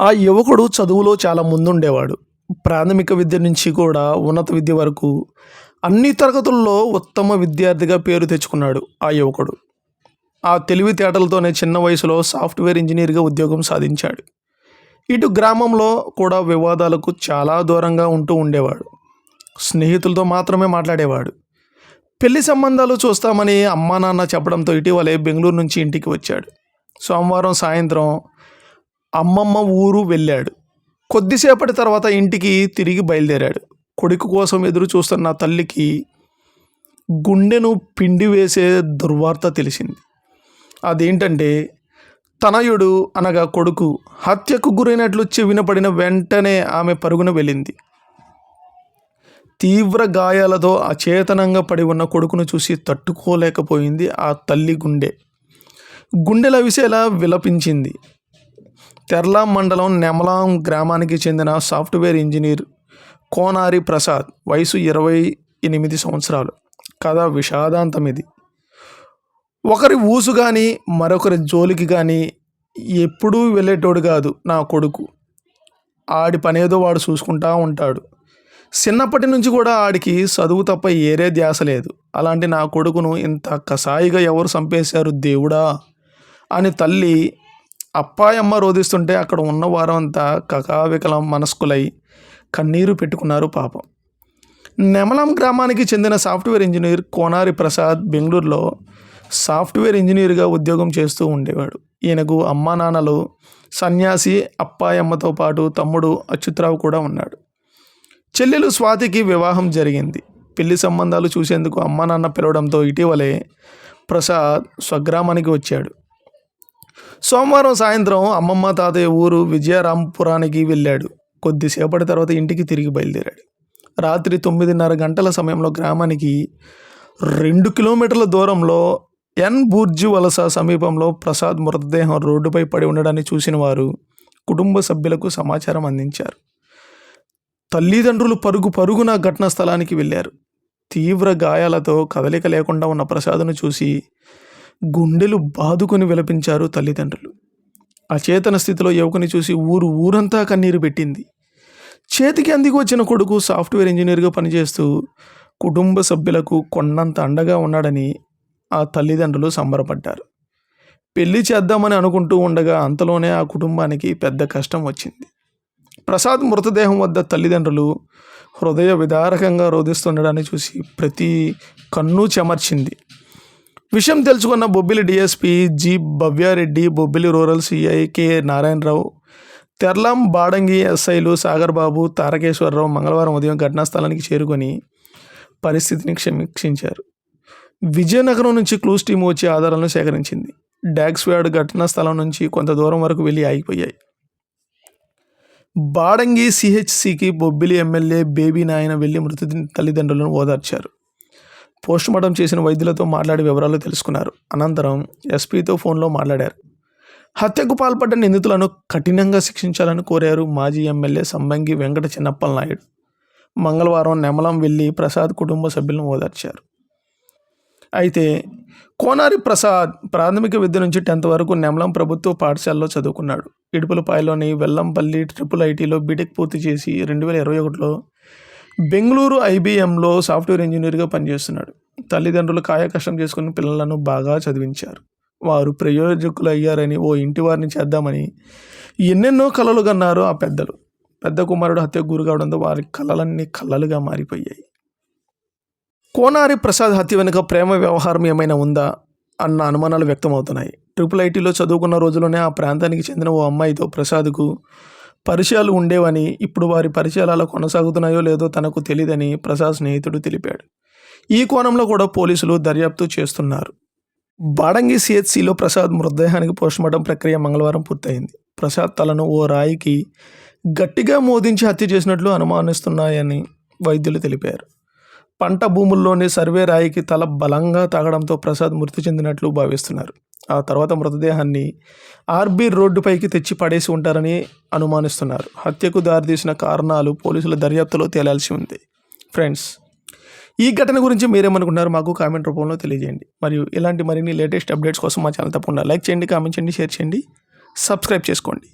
ఆ యువకుడు చదువులో చాలా ముందుండేవాడు. ప్రాథమిక విద్య నుంచి కూడా ఉన్నత విద్య వరకు అన్ని తరగతుల్లో ఉత్తమ విద్యార్థిగా పేరు తెచ్చుకున్నాడు ఆ యువకుడు. ఆ తెలివితేటలతోనే చిన్న వయసులో సాఫ్ట్వేర్ ఇంజనీర్గా ఉద్యోగం సాధించాడు. ఇటు గ్రామంలో కూడా వివాదాలకు చాలా దూరంగా ఉంటూ ఉండేవాడు. స్నేహితులతో మాత్రమే మాట్లాడేవాడు. పెళ్ళి సంబంధాలు చూస్తామని అమ్మా నాన్న చెప్పడంతో ఇటీవలే బెంగళూరు నుంచి ఇంటికి వచ్చాడు. సోమవారం సాయంత్రం అమ్మమ్మ ఊరు వెళ్ళాడు. కొద్దిసేపటి తర్వాత ఇంటికి తిరిగి బయలుదేరాడు. కొడుకు కోసం ఎదురు చూస్తున్న తల్లికి గుండెను పిండి వేసే దుర్వార్త తెలిసింది. అదేంటంటే తనయుడు అనగా కొడుకు హత్యకు గురైనట్లు చెవినపడిన వెంటనే ఆమె పరుగున వెళ్ళింది. తీవ్ర గాయాలతో అచేతనంగా పడి ఉన్న కొడుకును చూసి తట్టుకోలేకపోయింది ఆ తల్లి గుండె. గుండెల విసేలా విలపించింది. తెర్లాం మండలం నెమలాం గ్రామానికి చెందిన సాఫ్ట్వేర్ ఇంజనీర్ కోనారి ప్రసాద్ వయసు ఇరవై ఎనిమిది సంవత్సరాలు. కథ విషాదాంతం ఇది. ఒకరి ఊసు కానీ మరొకరి జోలికి కానీ ఎప్పుడూ వెళ్ళేటోడు కాదు నా కొడుకు. ఆడి పనేదో వాడు చూసుకుంటా ఉంటాడు. చిన్నప్పటి నుంచి కూడా ఆడికి చదువు తప్ప ఏరే ధ్యాస లేదు. అలాంటి నా కొడుకును ఇంత కసాయిగా ఎవరు చంపేశారు దేవుడా? అని తల్లి అప్పాయమ్మ రోధిస్తుంటే అక్కడ ఉన్న వారంతా కకావికలం మనస్కులై కన్నీరు పెట్టుకున్నారు పాపం. నెమలం గ్రామానికి చెందిన సాఫ్ట్వేర్ ఇంజనీర్ కోనారి ప్రసాద్ బెంగళూరులో సాఫ్ట్వేర్ ఇంజనీర్గా ఉద్యోగం చేస్తూ ఉండేవాడు. ఈయనకు అమ్మా నాన్నలు సన్యాసి అప్పాయమ్మతో పాటు తమ్ముడు అచ్యుతరావు కూడా ఉన్నాడు. చెల్లెలు స్వాతికి వివాహం జరిగింది. పెళ్ళి సంబంధాలు చూసేందుకు అమ్మా నాన్న పిలవడంతో ఇటీవలే ప్రసాద్ స్వగ్రామానికి వచ్చాడు. సోమవారం సాయంత్రం అమ్మమ్మ తాతయ్య ఊరు విజయరాంపురానికి వెళ్ళాడు. కొద్దిసేపటి తర్వాత ఇంటికి తిరిగి బయలుదేరాడు. రాత్రి తొమ్మిదిన్నర గంటల సమయంలో గ్రామానికి రెండు కిలోమీటర్ల దూరంలో ఎన్ బూర్జు వలస సమీపంలో ప్రసాద్ మృతదేహం రోడ్డుపై పడి ఉండడాన్ని చూసిన వారు కుటుంబ సభ్యులకు సమాచారం అందించారు. తల్లిదండ్రులు పరుగు పరుగున ఘటనా స్థలానికి వెళ్ళారు. తీవ్ర గాయాలతో కదలిక లేకుండా ఉన్న ప్రసాద్ను చూసి గుండెలు బాదుకొని విలపించారు తల్లిదండ్రులు. అచేతన స్థితిలో యువకుని చూసి ఊరు ఊరంతా కన్నీరు పెట్టింది. చేతికి అందికి వచ్చిన కొడుకు సాఫ్ట్వేర్ ఇంజనీర్గా పనిచేస్తూ కుటుంబ సభ్యులకు కొన్నంత అండగా ఉన్నాడని ఆ తల్లిదండ్రులు సంబరపడ్డారు. పెళ్ళి చేద్దామని అనుకుంటూ ఉండగా అంతలోనే ఆ కుటుంబానికి పెద్ద కష్టం వచ్చింది. ప్రసాద్ మృతదేహం వద్ద తల్లిదండ్రులు హృదయ విదారకంగా రోధిస్తుండడాన్ని చూసి ప్రతి కన్ను చెమర్చింది. విషయం తెలుసుకున్న Bobbili DSP G Bhavya Reddy Bobbili rural CI K Narayana Rao Terlam Badangi ఎస్ఐలు సాగర్ బాబు తారకేశ్వరరావు మంగళవారం ఉదయం ఘటనా స్థలానికి చేరుకొని పరిస్థితిని సమీక్షించారు విజయనగరం నుంచి క్లూస్ టీం వచ్చి ఆధారాలను సేకరించింది. డాగ్స్వాడ్ ఘటనా స్థలం నుంచి కొంత దూరం వరకు వెళ్ళి ఆగిపోయాయి. బాడంగి సిహెచ్సికి బొబ్బిలి ఎమ్మెల్యే బేబీ నాయన వెళ్ళి మృతి తల్లిదండ్రులను ఓదార్చారు. పోస్టుమార్టం చేసిన వైద్యులతో మాట్లాడి వివరాలు తెలుసుకున్నారు. అనంతరం ఎస్పీతో ఫోన్లో మాట్లాడారు. హత్యకు పాల్పడ్డ నిందితులను కఠినంగా శిక్షించాలని కోరారు మాజీ ఎమ్మెల్యే సంబంగి వెంకట చిన్నప్పల నాయుడు. మంగళవారం నెమలం వెళ్ళి ప్రసాద్ కుటుంబ సభ్యులను ఓదార్చారు. అయితే కోనారి ప్రసాద్ ప్రాథమిక విద్య నుంచి టెన్త్ వరకు నెమలం ప్రభుత్వ పాఠశాలలో చదువుకున్నాడు. ఇడుపులపాయలోని వెల్లంపల్లి ట్రిపుల్ ఐటీలో బీటెక్ పూర్తి చేసి రెండు వేల ఇరవై ఒకటిలో బెంగళూరు ఐబీఎంలో సాఫ్ట్వేర్ ఇంజనీర్గా పనిచేస్తున్నాడు. తల్లిదండ్రులు కాయకష్టం చేసుకుని పిల్లలను బాగా చదివించారు. వారు ప్రయోజకులు అయ్యారని ఓ ఇంటి వారిని చేద్దామని ఎన్నెన్నో కలలు కన్నారు ఆ పెద్దలు. పెద్ద కుమారుడు హత్యకు గురి కావడంతో వారి కలలన్నీ కళలుగా మారిపోయాయి. కోనారి ప్రసాద్ హత్య వెనుక ప్రేమ వ్యవహారం ఏమైనా ఉందా? అన్న అనుమానాలు వ్యక్తమవుతున్నాయి. ట్రిపుల్ ఐటీలో చదువుకున్న రోజుల్లోనే ఆ ప్రాంతానికి చెందిన ఓ అమ్మాయితో ప్రసాద్కు పరిచయాలు ఉండేవని ఇప్పుడు వారి పరిచయాలు అలా కొనసాగుతున్నాయో లేదో తనకు తెలియదని ప్రసాద్ స్నేహితుడు తెలిపాడు. ఈ కోణంలో కూడా పోలీసులు దర్యాప్తు చేస్తున్నారు. బాడంగి సిహెచ్సిలో ప్రసాద్ మృతదేహానికి పోస్టుమార్టం ప్రక్రియ మంగళవారం పూర్తయింది. ప్రసాద్ తలను ఓ రాయికి గట్టిగా మోదించి హత్య చేసినట్లు అనుమానిస్తున్నాయని వైద్యులు తెలిపారు. పంట భూముల్లోనే సర్వే రాయికి తల బలంగా తాగడంతో ప్రసాద్ మృతి చెందినట్లు భావిస్తున్నారు. ఆ తర్వాత మృతదేహాన్ని ఆర్బీ రోడ్డుపైకి తెచ్చి పడేసి ఉంటారని అనుమానిస్తున్నారు. హత్యకు దారితీసిన కారణాలు పోలీసుల దర్యాప్తులో తేలాల్సి ఉంది. ఫ్రెండ్స్ ఈ ఘటన గురించి మీరేమనుకున్నారు మాకు కామెంట్ రూపంలో తెలియజేయండి. మరియు ఇలాంటి మరిన్ని లేటెస్ట్ అప్డేట్స్ కోసం మా ఛానల్ తప్పకుండా లైక్ చేయండి కామెంట్ చేయండి షేర్ చేయండి సబ్స్క్రైబ్ చేసుకోండి.